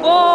哇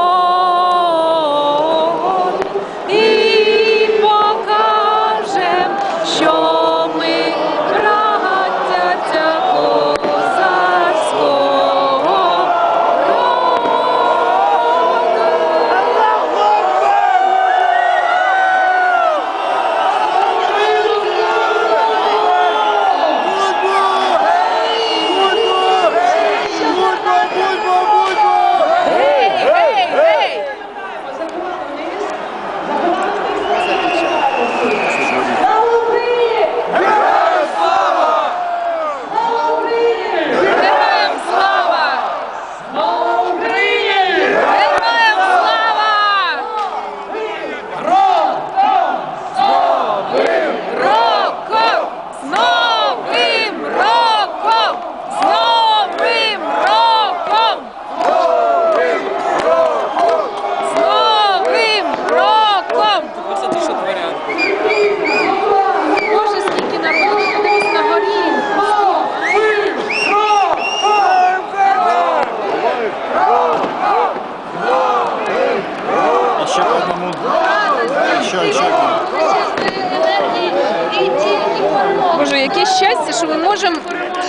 Боже, яке щастя, що ми можемо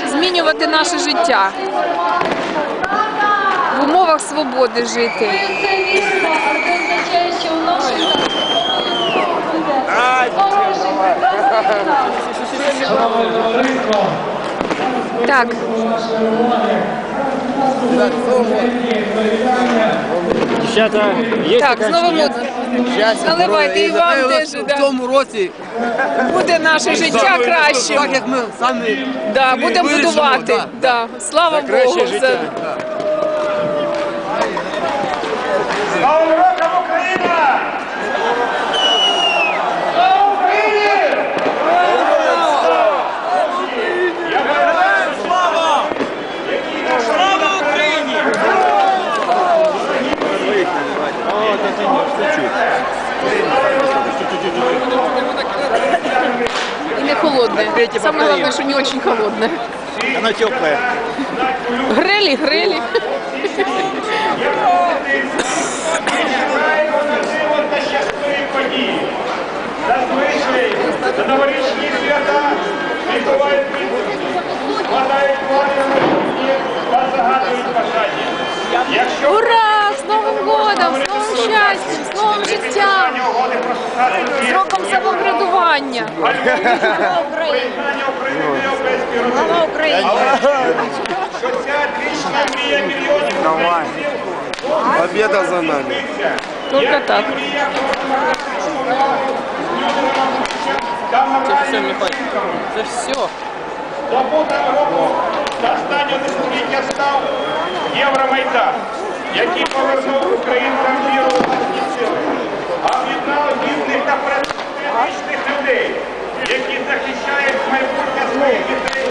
змінювати наше життя, в умовах свободи жити. Так. Дівчата, є так, з Новим роком. Наливайте і вам теж. в Да. цьому році, Буде наше життя кращим. так як ми самі Да, будемо вирішимо, будувати. да. Да. Слава краще Богу. життя. за- Україна! Вона тепла. Грелі, грелі. Чекаємо на диво та щасливі події. Зазвичай за новорічні свята відбувають складають плани на кухні та загадують бажання. Якщо щастям, з новим життям, угоди про з роком самоврядування. Признання України в Європейській родині. Що ця вічна мрія мільйонів українців Победа за нами. Тільки так. Це все. Забутим року та останнього десятиліття став Євромайдан, Який повернув українцям віру власні сили, об'єднав гідних та патріотичних людей, які захищають майбутнє своїх дітей